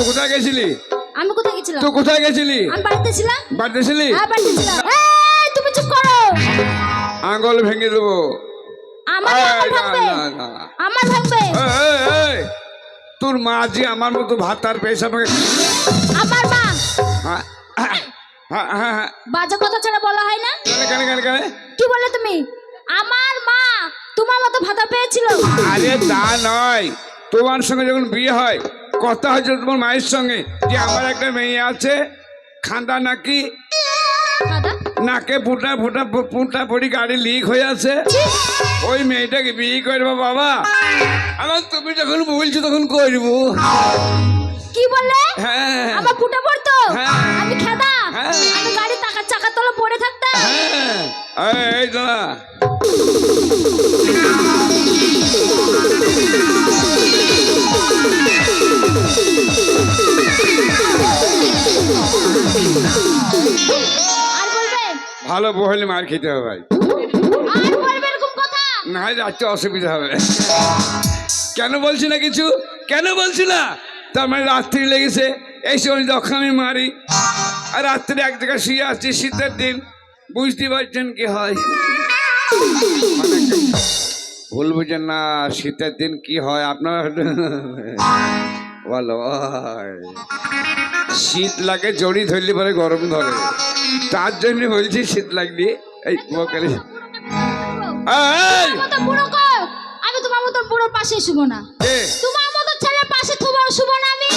তুই কোথায় গেছিলি? আমি কোথায় গেছিলাম? তুই কোথায় গেছিলি? আমি বাড়িতে ছিলাম। বাড়িতে ছিলি? হ্যাঁ বাড়িতে ছিলাম। এই, তুমি চুপ করো। আঙ্গল ভেঙে দেবো। আমার ভাঙবে। আমার ভাঙবে? এই, তোর মা যে আমার মতো ভাত আর পেয়েছে আমাকে আমার মা? হ্যাঁ, হ্যাঁ, হ্যাঁ। বাজে কথা ছাড়া বলা হয় না? কেন কেন কেন কি বলে তুমি? আমার মা তোমার মতো ভাতা পেয়েছিল। আরে তা নয়। তোমার সঙ্গে যখন বিয়ে হয় কথা হয়েছিল তোমার মায়ের সঙ্গে যে আমার একটা মেয়ে আছে খান্দা নাকি? নাকে ফুটা ফুটা ফুটা পড়ি গাড়ি লিক হয়ে আছে। ওই মেয়েটাকে বিয়ে করব বাবা। আমার তুমি যখন বলছো তখন করব। কি বললে? হ্যাঁ। আমার ফুটে পড়তো হ্যাঁ। আমি খেদা। হ্যাঁ। আমি গাড়ি টাকা চাকার তলে পড়ে থাকতাম হ্যাঁ। এই, এই দাদা ভালো বহলে মার খেতে হবে ভাই। না রাত্রে অসুবিধা হবে। কেন বলছি না কিছু? কেন বলছি না? তার মানে রাত্রি লেগেছে। এই সময় যখন আমি মারি আর রাত্রে এক জায়গায় শুয়ে আসছি শীতের দিন বুঝতে পারছেন কি হয়? ভুল বুঝেন না শীতের দিন কি হয় আপনারা? বলো শীত লাগে জড়ি ধরলে পরে গরম ধরে। তার জন্য বলছি শীত লাগলি। এই বকালি আমি তোমার মতো বুড়োর পাশে শুবো না। তোমার মতো ছেলের পাশে শুবো না আমি?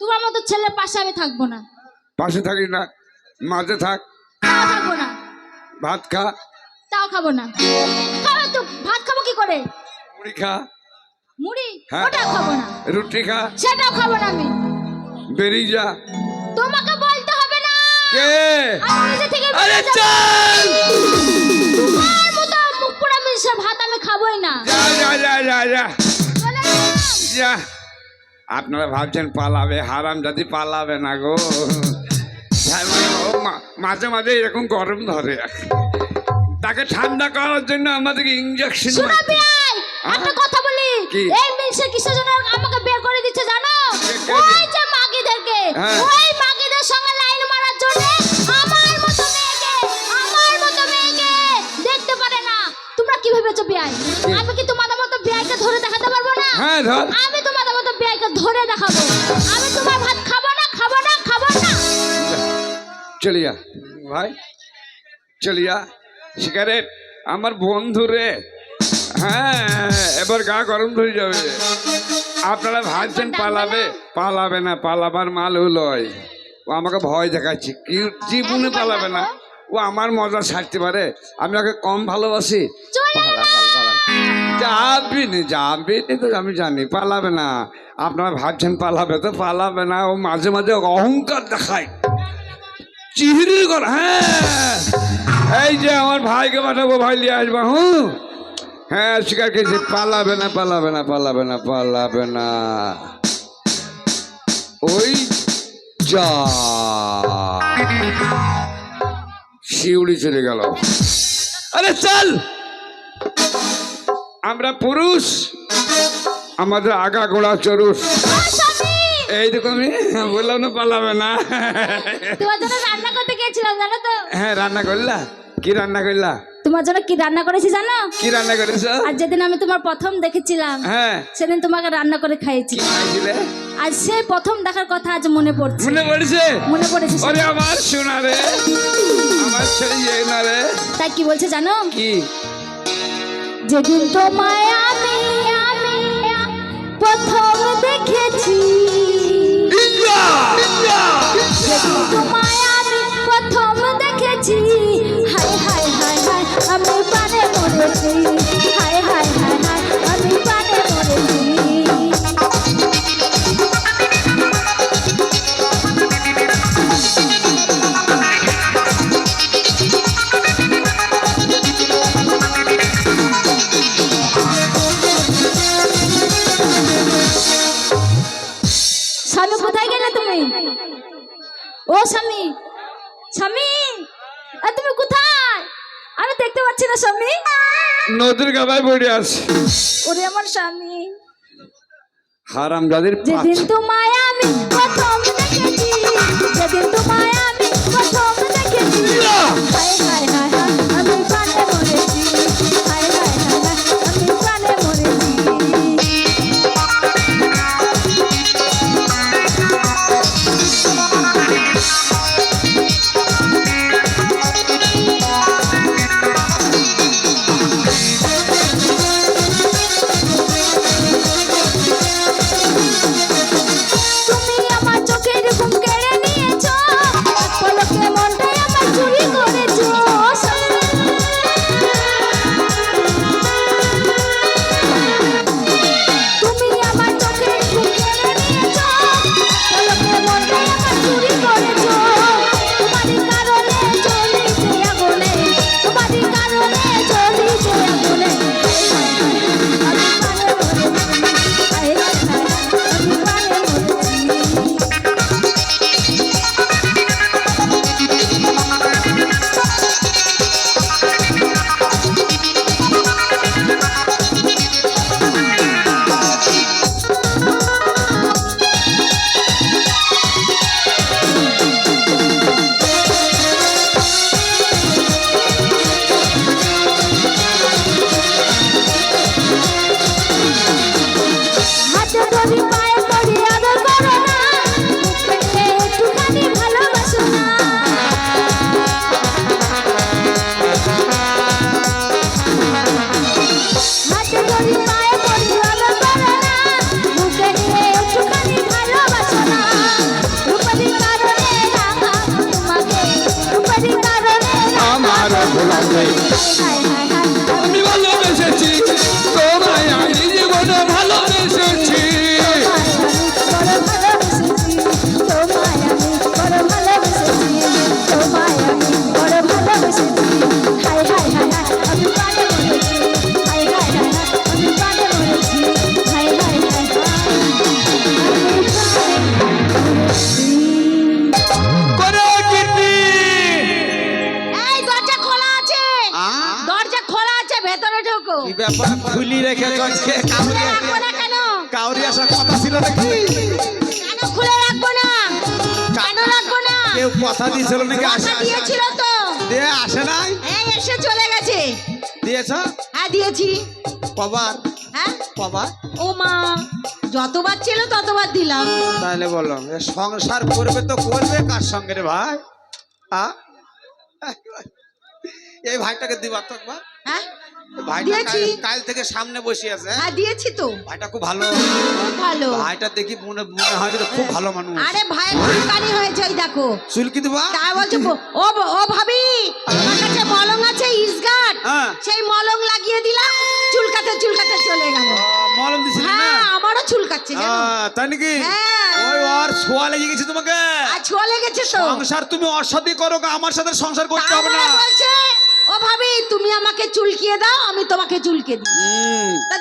তোমার মতো ছেলের পাশে আমি থাকব না। পাশে থাকিস না। মাঝে থাক। থাকব না। ভাত খা। তাও খাব না। খাব তো ভাত খাব কি করে? মুড়ি খা। মুড়ি হ্যাঁ। ওটাও খাব না। রুটি খা। সেটাও খাব না আমি। বেরিয়ে যা। তোমাকে বলতে হবে না। কে? আমি থেকে আরে চল! তোমার মতো মুখ পোড়া মিশে ভাত আমি খাবোই না। যা যা যা আপনারা ভাবছেন পালাবে হারাম যদি পালাবে না গো। মানে মাঝে মাঝে এরকম গরম ধরে। তাকে ঠান্ডা করার জন্য আমাদেরকে ইঞ্জেকশন শোনো একটা কথা কি? এই মিলছে কিসের জন্য আমাকে বের করে দিচ্ছে জানো? ওই যে মাগিদেরকে হ্যাঁ। ওই মাগিদের সঙ্গে লাইন মারার জন্য আমার মতো মেয়েকে আমার মতো মেয়েকে দেখতে পারে না। তোমরা কি ভেবেছো বিয়াই? আমি কি তোমাদের মতো বিয়াইকে ধরে দেখাতে পারব না? হ্যাঁ ধর। আমি তোমাদের মতো বিয়াইকে ধরে দেখাবো। আমি তোমার ভাত খাব না খাব না খাব না। চলে যা ভাই। চলে যা। সিগারেট আমার বন্ধু রে। হ্যাঁ এবার গা গরম ধরে যাবে। আপনারা ভাবছেন পালাবে? পালাবে না পালাবার মাল হলোই ও আমাকে ভয় দেখাচ্ছে। কি জীবনে পালাবে না? ও আমার মজা ছাড়তে পারে। আমি ওকে কম ভালোবাসি। যাবি নি যাবি তো আমি জানি পালাবে না। আপনারা ভাবছেন পালাবে তো পালাবে না। ও মাঝে মাঝে অহংকার দেখায়। চিহরি কর হ্যাঁ। এই যে আমার ভাইকে পাঠাবো ভাই নিয়ে আসব হুম? হ্যাঁ স্বীকার করেছি পালাবে না পালাবে না পালাবে না পালাবে না। ওই যা। শিউড়ি চলে গেল। আরে চল! আমরা পুরুষ আমাদের আগা গোড়া চরুষ। এই আমি বললাম না পালাবে না। তোমার জন্য রান্না করতে গিয়েছিলাম জানো তো। হ্যাঁ রান্না করলা? কি রান্না করলা? তোমার জন্য কি রান্না করেছি জানো? কি রান্না করেছ? আর যেদিন আমি তোমার প্রথম দেখেছিলাম হ্যাঁ। সেদিন তোমাকে রান্না করে খাইয়েছি। আজ সেই প্রথম দেখার কথা আজ মনে পড়ছে। মনে পড়ছে? মনে পড়েছে ওরে আমার সোনা রে আমার ছেলে ইয়ে না রে। তাই কি বলছে জানো? কি? যেদিন তোমায় আমি আমি প্রথম দেখেছি ও স্বামী। স্বামী আর তুমি কোথায়? আমি দেখতে পাচ্ছি না স্বামী। নদীর গাবায় পড়ে আছে। ওরে আমার স্বামী। হারাম যাদের যেদিন তোমায় আমি প্রথম দেখেছি যেদিন তোমায় আমি প্রথম দেখেছি ভোলাকে কি ব্যাপার খুলি রেখে আজকে কাউরি রাখব না কেন? কাউরি আসার কথা ছিল নাকি? খুলে রাখব না? কেন রাখব না? কেউ কথা দিয়েছিল নাকি? আসে দিয়েছিল তো। দিয়ে আসে নাই? এই এসে চলে গেছে। দিয়েছ? হ্যাঁ দিয়েছি। কবার? হ্যাঁ? কবার? ও মা যতবার ছিল ততবার দিলাম। তাহলে বলো সংসার করবে তো করবে কার সঙ্গে রে ভাই? আ? এই ভাইটাকে দিবা তো হ্যাঁ? ভাইটা দিয়েছি। কাল- কাল থেকে সামনে বসে আছে হ্যাঁ? হ্যাঁ দিয়েছি তো। ভাইটা খুব ভালো। খুব ভালো। ভাইটা দেখি মনে মনে হয় খুব ভালো মানুষ। আরে ভাই চুলকানি হয়েছে ওই দেখো। চুলকি দিবা তা বলছে ব- ও ব- ও ভাবি আমার কাছে আছে ইসগাট হ্যাঁ। সেই মলং লাগিয়ে দিলাম চুলকাতে চুলকাতে চলে গেল। মলম দিছিলি না? হ্যাঁ আমারও চুলকাচ্ছে জানো? আহ, তাই নাকি? হ্যাঁ। ওই ওর ছোঁয়া লেগে গেছে তোমাকে। আর ছোঁয়া লেগেছে তো। সংসার তুমি ওর সাথে করো গা, আমার সাথে সংসার করতে হবে না। তারপরে বলছে ও ভাবি তুমি আমাকে চুলকিয়ে দাও আমি তোমাকে চুলকে দিই। তা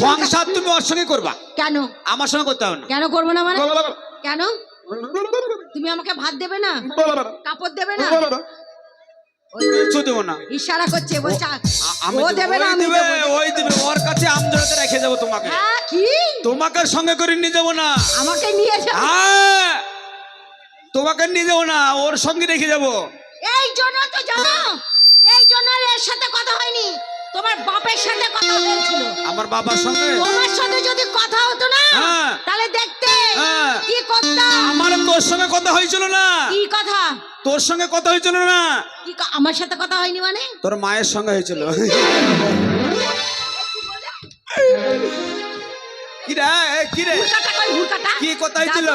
সংসার তুমি ওর সঙ্গে করবা? কেন? আমার সঙ্গে করতে হবে না। কেন করব না মানে? কেন? তুমি আমাকে ভাত দেবে না? কাপড় দেবে না? কিচ্ছু দেবো না। ইশারা করছে বলছে আ- আ- আমি ও দেবে না ওই আমি দিবে, ওই দিবে ওর কাছে রেখে যাব তোমাকে। হ্যাঁ কি? তোমাকে সঙ্গে করে নিয়ে যাব না। আমাকে নিয়ে যাও। হ্যাঁ। তোমাকে নিয়ে যাব না ওর সঙ্গে রেখে যাব। এই জন্য তো জানো এই জন্য এর সাথে কথা হয়নি। তোমার বাপের সাথে কথা হয়েছিল। আমার বাবার সঙ্গে? তোমার সাথে যদি কথা হতো না হ্যাঁ। তাহলে দেখতে হ্যাঁ। কি করতাম আমার তোর সঙ্গে কথা হয়েছিল না। কি কথা? তোর সঙ্গে কথা হয়েছিল না। কি আমার সাথে কথা হয়নি মানে? তোর মায়ের সঙ্গে হয়েছিল। কি রে কি রে? কি কথা হয়েছিল?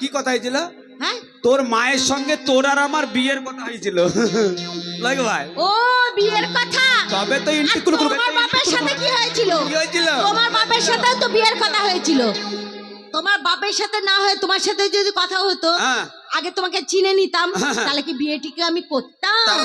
কি কথা হয়েছিল? হ্যাঁ তোর মায়ের সঙ্গে তোর আর আমার বিয়ের কথা হয়েছিল। লাগে ভাই। ও বিয়ের কথা? তবে তো ইন্টি কুলু কুলু তোমার বাপের সাথে কি হয়েছিল? কি হয়েছিল? তোমার বাপের সাথে তো বিয়ের কথা হয়েছিল। তোমার বাপের সাথে না হয় তোমার সাথে যদি কথা হতো হ্যাঁ। আগে তোমাকে চিনে নিতাম তাহলে কি বিয়েটিকে আমি করতাম?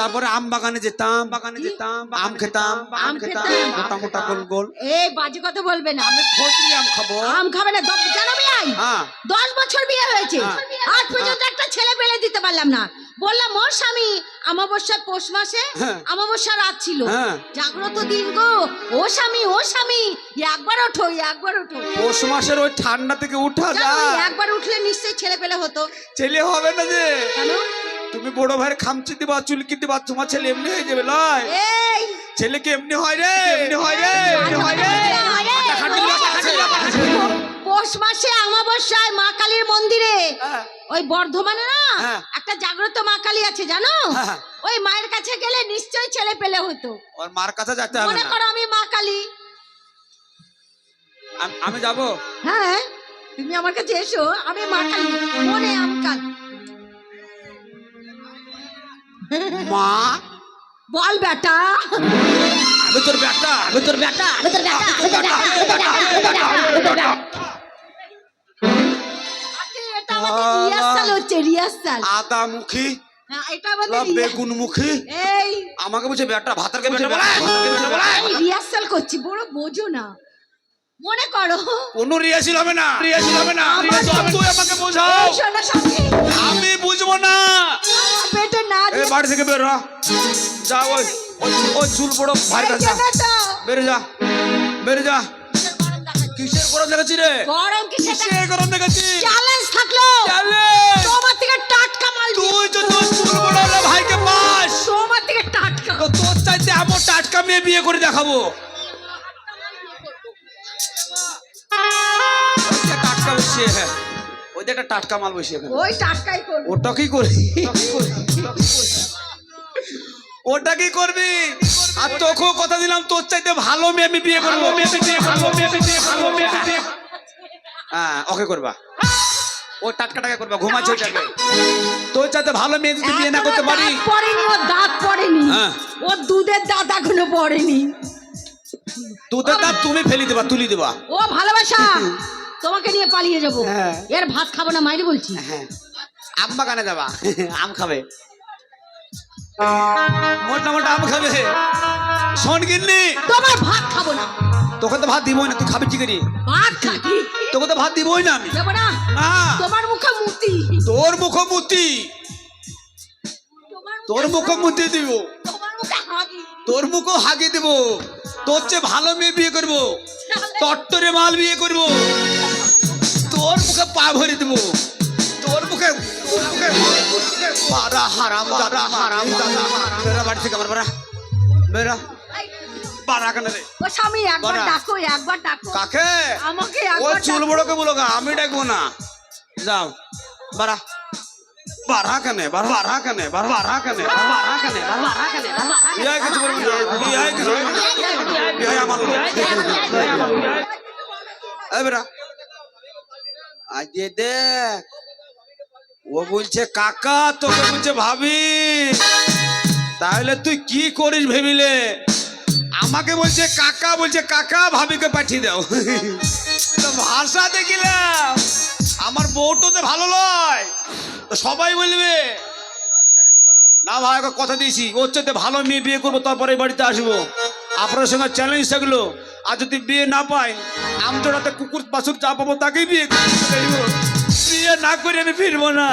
তারপরে আম বাগানে যেতাম বাগানে যেতাম আম খেতাম আম খেতাম। মোটা মোটা গোল গোল। এই বাজে কথা বলবে না। আমি ফজলি আম খাব। আম খাবে না জানো বিয়াই? হ্যাঁ। দশ বছর বিয়ে হয়েছে। হ্যাঁ। আজ পর্যন্ত একটা ছেলে পেলে দিতে পারলাম না। বললাম ওর স্বামী আমাবস্যার পৌষ মাসে হ্যাঁ। আমাবস্যা রাত ছিল। হ্যাঁ। জাগ্রত দিন গো। ও স্বামী ও স্বামী একবার ওঠো একবার ওঠো। পৌষ মাসের ওই ঠান্ডা থেকে উঠা যায়। একবার উঠলে নিশ্চয়ই ছেলে পেলে হতো। ছেলে হবে না যে। কেন? তুমি বড় ভাইয়ের খামচি দিবা চুলকি দিবা তোমার ছেলে এমনি হয়ে যাবে লয়। এই। ছেলে কি এমনি হয় রে এমনি হয় রে মাসে আমাবস্যায় মা কালীর মন্দিরে। হ্যাঁ। ওই বর্ধমানে না হ্যাঁ। একটা জাগ্রত মা কালী আছে জানো? হ্যাঁ। ওই মায়ের কাছে গেলে নিশ্চয়ই ছেলে পেলে হতো। ওর মার কাছে যেতে হবে মনে করো আমি মা কালী। আমি যাব? হ্যাঁ তুমি আমার কাছে এসো আমি মা কালী। মনে আমকাল মা? বল বেটা। আমি তোর বেটা আমি তোর বেটা আমি তোর বেটা আমি তোর বেটা আমি তোর বেটা। আদা মুখী হ্যাঁ এটা বেগুন মুখী এই। আমাকে বলছে বেটা ভাতারকে বেটা বলে? রিহার্সাল করছি বড় বোঝো না। মনে করো। কোন রিহার্সেল হবে না। রিহার্সেল হবে না। তুই আমাকে বোঝাও। আমি বুঝব না। পেটে বাড়ি থেকে বের হ। যা ওই ওই- চুল বড় ভারী এই যে। বেরে যা। বেরে যা। গরম দেখাচ্ছি রে। গরম কিসে কিসের গরম দেখাচ্ছি? চ্যালেঞ্জ থাকল। চলে তোমার থেকে টাটকা মাল তুই তো তোর চুল বড় হলে ভাইকে পাস। তোমার থেকে টাটকা তো তোর চাইতে এমন টাটকা মেয়ে বিয়ে করে দেখাবো। টাটকা বসিয়ে হ্যাঁ। ওই যে একটা টাটকা মাল বসিয়ে ওই টাটকাই করব। ওটা কি করবি ওটা কি করবি? আর তোকেও কথা দিলাম তোর চাইতে ভালো মেয়ে আমি বিয়ে করব। করব করব করব। হ্যাঁ ওকে করবা। ও টাটকাটাকে করবা ঘুমাচ্ছে ওইটাকে। তোর চাইতে ভালো মেয়ে যদি বিয়ে না করতে পারি পড়েনি ওর দাঁত পড়েনি। হ্যাঁ। ওর দুধের দাঁত এখনও পড়েনি। তোদের দাঁত তুমি ফেলি দেবা তুলি দেবা। ও ভালোবাসা তোমাকে নিয়ে পালিয়ে যাব। হ্যাঁ। এর ভাত খাব না মাইরে বলছি। হ্যাঁ। আম বাগানে যাবা আম খাবে। মোটা মোটা আম খাবে। শোন কিনলি তোমার ভাত খাব না। তোকে তো ভাত দিবই না তুই খাবি কি করি? ভাত খাকি তোকে তো ভাত দিবই না আমি। যাব না। না। তোমার মুখে মুতি। তোর মুখমুতি মুতি। তোর মুখমুতি দিব। তোমার মুখে হাগি। তোর দিব। তোর চেয়ে ভালো মেয়ে বিয়ে করব। টট্টরে মাল বিয়ে করব। তোর মুখে পা ভরে দিব। পারা হারাম দাদা হারাম দাদা বেরা বাড়ি থেকে আমার বেরা। বেরা। পারা কেন রে? ও স্বামী একবার বাড়া। ডাকো একবার ডাকো। কাকে? আমাকে ও একবার চুল ডাকো। বড়কে বলো গা, আমি ডাকবো না। যাও। বারা বারা কেন বারা বারা কেন বারা বারা কেন কিছু বলব কিছু আমার আজ দেখ। ও বলছে, কাকা, তোকে বলছে ভাবি, তাহলে তুই কি করিস ভেবিলে? আমাকে বলছে, কাকা বলছে, কাকা, ভাবিকে পাঠিয়ে দাও। ভাষা দেখিলাম, আমার বউটো তো ভালো নয় তো সবাই বলবে, না ভাই কথা দিয়েছি, ওর চাইতে ভালো মেয়ে বিয়ে করব, তারপরে বাড়িতে আসব। আপনার সঙ্গে চ্যালেঞ্জ থাকল, আর যদি বিয়ে না পাই আমি তো কুকুর, বাছুর চা পাবো, তাকেই বিয়ে করব বিয়ে না করে আমি ফিরবো না।